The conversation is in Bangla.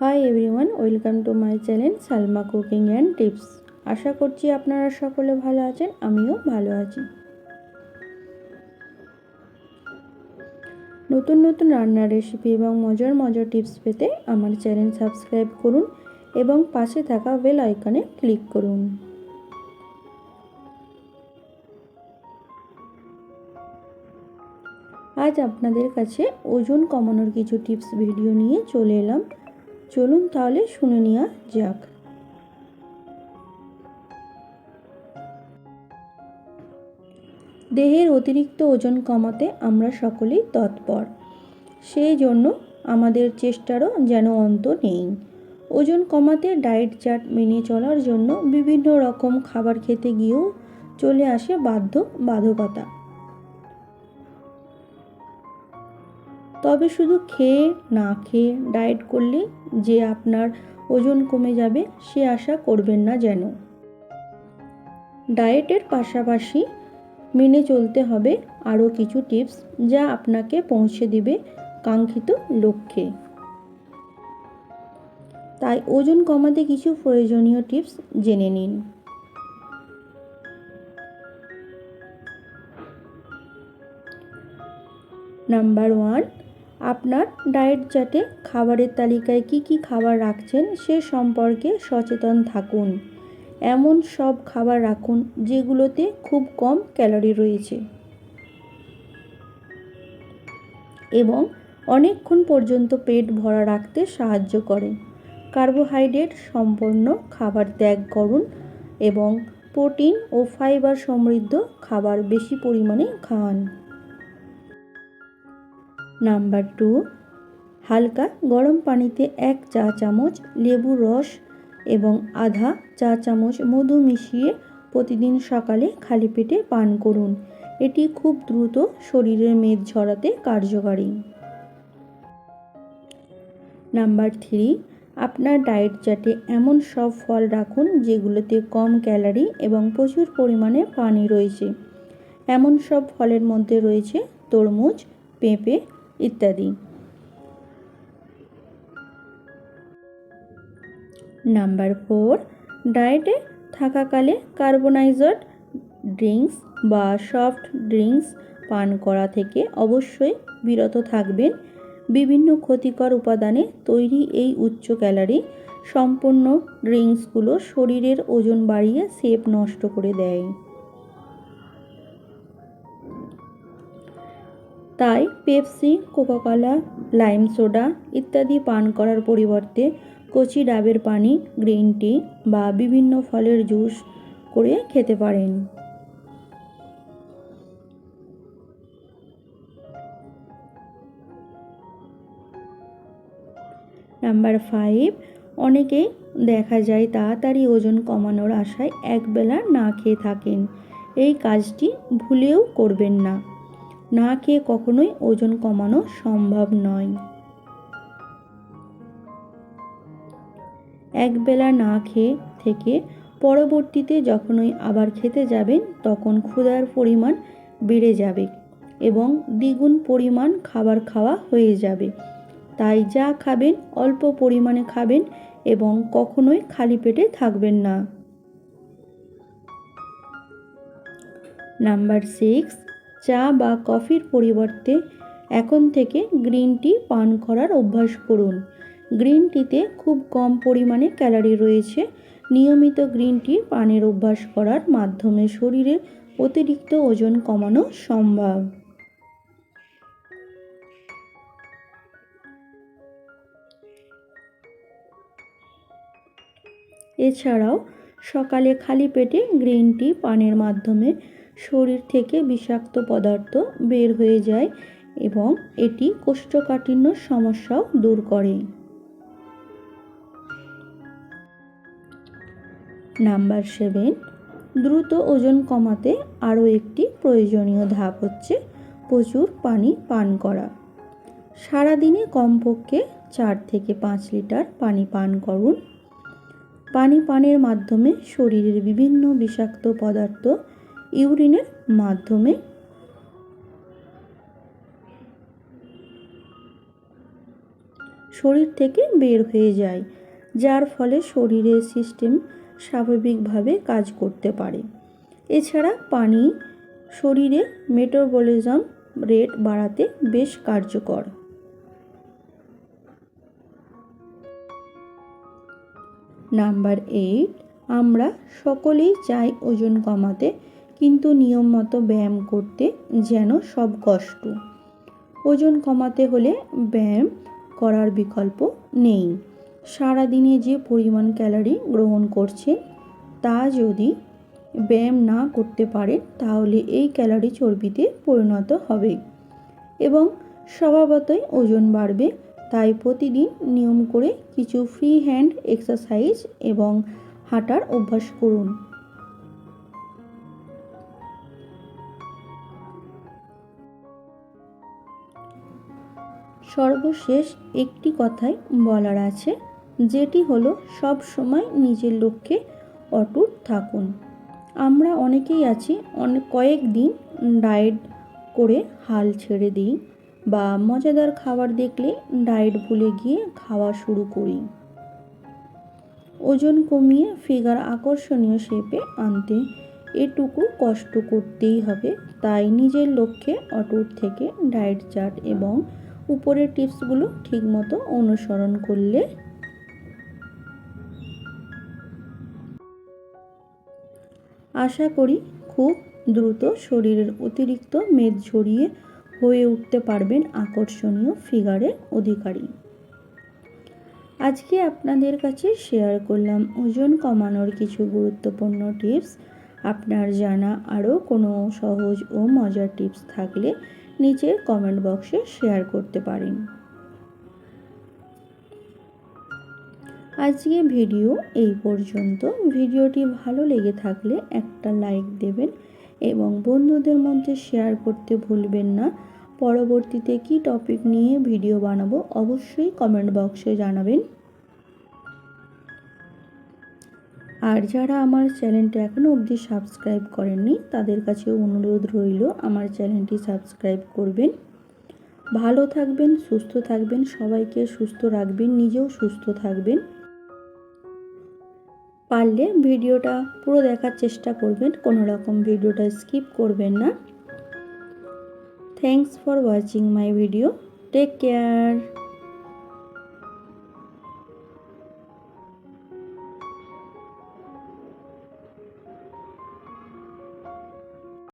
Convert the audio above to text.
Hi everyone welcome to my channel Salma cooking and tips আশা করছি আপনারা সকলে ভালো আছেন, আমিও ভালো আছি। নতুন নতুন রান্নার রেসিপি এবং মজার মজার টিপস পেতে আমার চ্যানেল সাবস্ক্রাইব করুন এবং পাশে থাকা বেল আইকনে ক্লিক করুন। আজ আপনাদের কাছে ওজন কমানোর কিছু টিপস ভিডিও নিয়ে চলে এলাম। চলুন তাহলে শুনে নেওয়া যাক। দেহের অতিরিক্ত ওজন কমাতে আমরা সকলেই তৎপর। সেই জন্য আমাদের চেষ্টারও যেন অন্ত নেই। ওজন কমাতে ডায়েট চার্ট মেনে চলার জন্য বিভিন্ন রকম খাবার খেতে গিয়েও চলে আসে বাধ্য বাধকতা তবে শুধু খেয়ে না খেয়ে ডায়েট করলে যে আপনার ওজন কমে যাবে সে আশা করবেন না যেন। ডায়েটের পাশাপাশি মেনে চলতে হবে আরও কিছু টিপস যা আপনাকে পৌঁছে দিবে কাঙ্ক্ষিত লক্ষ্যে। তাই ওজন কমাতে কিছু প্রয়োজনীয় টিপস জেনে নিন। নাম্বার ওয়ান আপনার ডায়েট চার্টে খাবারের তালিকায় কি কি খাবার রাখছেন সে সম্পর্কে সচেতন থাকুন। এমন সব খাবার রাখুন যেগুলোতে খুব কম ক্যালোরি রয়েছে। এবং অনেকক্ষণ পর্যন্ত পেট ভরা রাখতে সাহায্য করে। কার্বোহাইড্রেট সম্পন্ন খাবার ত্যাগ করুন এবং প্রোটিন ও ফাইবার সমৃদ্ধ খাবার বেশি পরিমাণে খান। নাম্বার টু হালকা গরম পানিতে এক চা চামচ লেবুর রস এবং আধা চা চামচ মধু মিশিয়ে প্রতিদিন সকালে খালি পেটে পান করুন। এটি খুব দ্রুত শরীরের মেদ ঝরাতে কার্যকারী। নাম্বার থ্রি আপনার ডায়েট চার্টে এমন সব ফল রাখুন যেগুলোতে কম ক্যালারি এবং প্রচুর পরিমাণে পানি রয়েছে। এমন সব ফলের মধ্যে রয়েছে তরমুজ, পেঁপে ইত্যাদি। নাম্বার ফোর, ডায়েটে থাকাকালে কার্বোনাইজার ড্রিঙ্কস বা সফট ড্রিঙ্কস পান করা থেকে অবশ্যই বিরত থাকবেন। বিভিন্ন ক্ষতিকর উপাদানে তৈরি এই উচ্চ ক্যালারি সম্পন্ন ড্রিঙ্কসগুলো শরীরের ওজন বাড়িয়ে শেপ নষ্ট করে দেয়। তাই পেপসি, কোকাকোলা, লাইম সোডা ইত্যাদি পান করার পরিবর্তে কচি ডাবের পানি, গ্রিন টি বা বিভিন্ন ফলের জুস করে খেতে পারেন। নাম্বার ফাইভ, অনেকেই দেখা যায় তাড়াতাড়ি ওজন কমানোর আশায় একবেলা না খেয়ে থাকেন। এই কাজটি ভুলেও করবেন না। না খেয়ে কখনোই ওজন কমানো সম্ভব নয়। একবেলা না খেয়ে থেকে পরবর্তীতে যখনই আবার খেতে যাবেন, তখন ক্ষুধার পরিমাণ বেড়ে যাবে এবং দ্বিগুণ পরিমাণ খাবার খাওয়া হয়ে যাবে। তাই যা খাবেন, অল্প পরিমাণে খাবেন এবং কখনোই খালি পেটে থাকবেন না। নাম্বার সিক্স চা বা কফির পরিবর্তে এখন থেকে গ্রিন টি পান করার অভ্যাস করুন। গ্রিন টিতে খুব কম পরিমাণে ক্যালারি রয়েছে। নিয়মিত গ্রিন টি পানের অভ্যাস করার মাধ্যমে শরীরের অতিরিক্ত ওজন কমানো সম্ভব। এছাড়াও সকালে খালি পেটে গ্রিন টি পানের মাধ্যমে শরীর থেকে বিষাক্ত পদার্থ বের হয়ে যায় এবং এটি কোষ্ঠকাঠিন্য সমস্যাও দূর করে। নাম্বার সেভেন, দ্রুত ওজন কমাতে আরও একটি প্রয়োজনীয় ধাপ হচ্ছে প্রচুর পানি পান করা। সারাদিনে কমপক্ষে চার থেকে পাঁচ লিটার পানি পান করুন। পানি পানের মাধ্যমে শরীরের বিভিন্ন বিষাক্ত পদার্থ ইউরিনের মাধ্যমে শরীর থেকে বের হয়ে যায়, যার ফলে শরীরের সিস্টেম স্বাভাবিকভাবে কাজ করতে পারে। এছাড়া পানি শরীরে মেটাবলিজম রেট বাড়াতে বেশ কার্যকর। নাম্বার এইট, আমরা সকলেই চাই ওজন কমাতে, কিন্তু নিয়ম মতো ব্যায়াম করতে যেন সব কষ্ট। ওজন কমাতে হলে ব্যায়াম করার বিকল্প নেই। সারাদিনে যে পরিমাণ ক্যালোরি গ্রহণ করছে তা যদি ব্যায়াম না করতে পারে তাহলে এই ক্যালোরি চর্বিতে পরিণত হবে এবং স্বভাবতই ওজন বাড়বে তাই প্রতিদিন নিয়ম করে কিছু ফ্রি হ্যান্ড এক্সারসাইজ এবং হাঁটার অভ্যাস করুন। সর্বশেষ একটি কথাই বলার আছে, যেটি হলো সব সময় নিজের লক্ষ্যে অটুট থাকুন। আমরা অনেকেই আছি, অনেক কয়েক দিন ডায়েট করে হাল ছেড়ে দিই। বা মজাদার খাবার দেখলে ডায়েট ভুলে গিয়ে খাওয়া শুরু করি। ওজন কমিয়ে ফিগার আকর্ষণীয় শেপে আনতে এটুকু কষ্ট করতেই হবে। তাই নিজের লক্ষ্যে অটুট থেকে ডায়েট চার্ট এবং উপরের টিপসগুলো ঠিকমতো অনুসরণ করলে আশা করি খুব দ্রুত শরীরের অতিরিক্ত মেদ ঝরিয়ে হয়ে উঠতে পারবেন আকর্ষণীয় ফিগারের অধিকারী। আজকে আপনাদের কাছে শেয়ার করলাম ওজন কমানোর কিছু গুরুত্বপূর্ণ টিপস আপনার জানা আরও কোনো সহজ ও মজার টিপস থাকলে নিচের কমেন্ট বক্সে শেয়ার করতে পারেন। আজকে ভিডিও এই পর্যন্ত। ভিডিওটি ভালো লেগে থাকলে একটা লাইক দেবেন এবং বন্ধুদের মধ্যে শেয়ার করতে ভুলবেন না। পরবর্তীতে কি টপিক নিয়ে ভিডিও বানাবো অবশ্যই কমেন্ট বক্সে জানাবেন। আর যারা আমার চ্যানেলটা এখনও অবধি সাবস্ক্রাইব করেননি, তাদের কাছে অনুরোধ রইল আমার চ্যানেলটি সাবস্ক্রাইব করবেন। ভালো থাকবেন, সুস্থ থাকবেন, সবাইকে সুস্থ রাখবেন, নিজেও সুস্থ থাকবেন। পারলে ভিডিওটা পুরো দেখার চেষ্টা করবেন, কোনো রকম ভিডিওটা স্কিপ করবেন না। Thanks for watching my video take care